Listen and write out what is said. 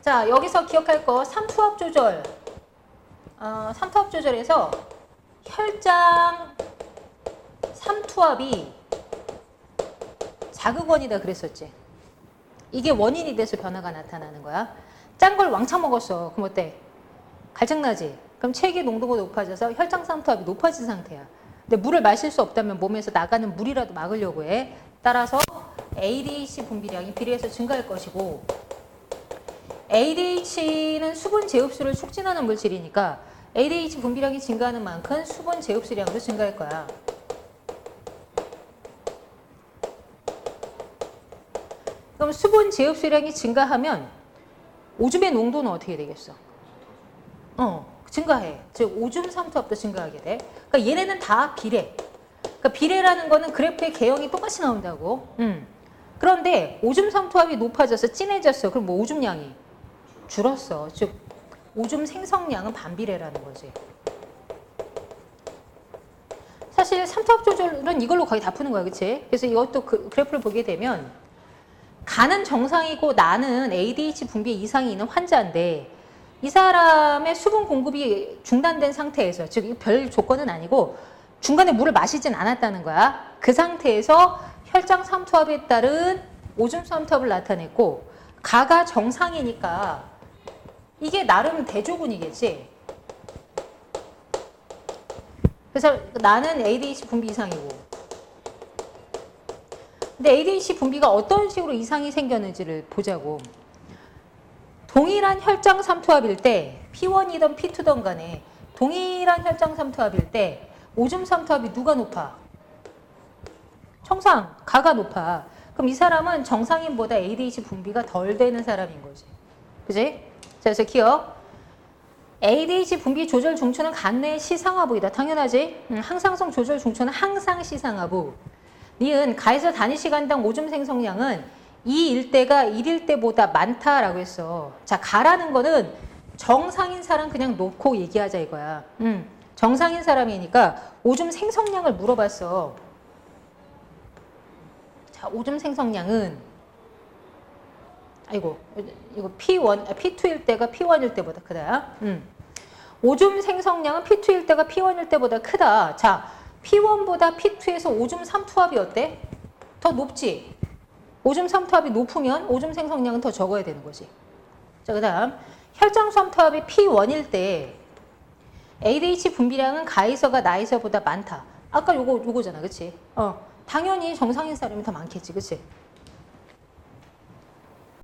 자, 여기서 기억할 거 삼투압 조절. 어, 삼투압 조절에서 혈장 삼투압이 자극원이다 그랬었지. 이게 원인이 돼서 변화가 나타나는 거야. 짠 걸 왕창 먹었어. 그럼 어때? 갈증나지? 그럼 체기 농도가 높아져서 혈장 삼투압이 높아진 상태야. 근데 물을 마실 수 없다면 몸에서 나가는 물이라도 막으려고 해. 따라서 ADH 분비량이 비례해서 증가할 것이고 ADH는 수분 제흡수를 촉진하는 물질이니까 ADH 분비량이 증가하는 만큼 수분 제흡수량도 증가할 거야. 그럼 수분 제흡수량이 증가하면 오줌의 농도는 어떻게 되겠어? 어, 증가해. 즉 오줌 삼투압도 증가하게 돼. 그러니까 얘네는 다 비례. 그러니까 비례라는 거는 그래프의 개형이 똑같이 나온다고. 음. 그런데 오줌 삼투압이 높아져서 진해졌어. 그럼 뭐 오줌량이 줄었어. 즉 오줌 생성량은 반비례라는 거지. 사실 삼투압 조절은 이걸로 거의 다 푸는 거야, 그치? 그래서 이것도 그 그래프를 보게 되면 간은 정상이고 나는 ADH 분비에 이상이 있는 환자인데 이 사람의 수분 공급이 중단된 상태에서 즉 별 조건은 아니고 중간에 물을 마시진 않았다는 거야. 그 상태에서 혈장 삼투압에 따른 오줌 삼투압을 나타냈고 가가 정상이니까 이게 나름 대조군이겠지. 그래서 나는 ADH 분비 이상이고 근데 ADH 분비가 어떤 식으로 이상이 생겼는지를 보자고. 동일한 혈장 삼투압일 때 P1이든 P2든 간에 동일한 혈장 삼투압일 때 오줌 삼투압이 누가 높아? 정상, 가가 높아. 그럼 이 사람은 정상인보다 ADH 분비가 덜 되는 사람인 거지. 그지? 자, 그래서 기억. ADH 분비 조절 중추는 간내 시상하부이다. 당연하지? 음, 항상성 조절 중추는 항상 시상하부. 니은 가에서 단위 시간당 오줌 생성량은 이 일대가 일일대보다 많다라고 했어. 자, 가라는 거는 정상인 사람 그냥 놓고 얘기하자 이거야. 음, 정상인 사람이니까 오줌 생성량을 물어봤어. 자, 오줌 생성량은 아이고, 이거 P1, 아, P2일 때가 P1일 때보다 크다. 음. 오줌 생성량은 P2일 때가 P1일 때보다 크다. 자, P1보다 P2에서 오줌 삼투압이 어때? 더 높지? 오줌 삼투압이 높으면 오줌 생성량은 더 적어야 되는 거지. 자, 그 다음, 혈장 삼투압이 P1일 때 ADH 분비량은 가이서가 나이서보다 많다. 아까 요거, 요거잖아. 그치? 어, 당연히 정상인 사람이 더 많겠지. 그치?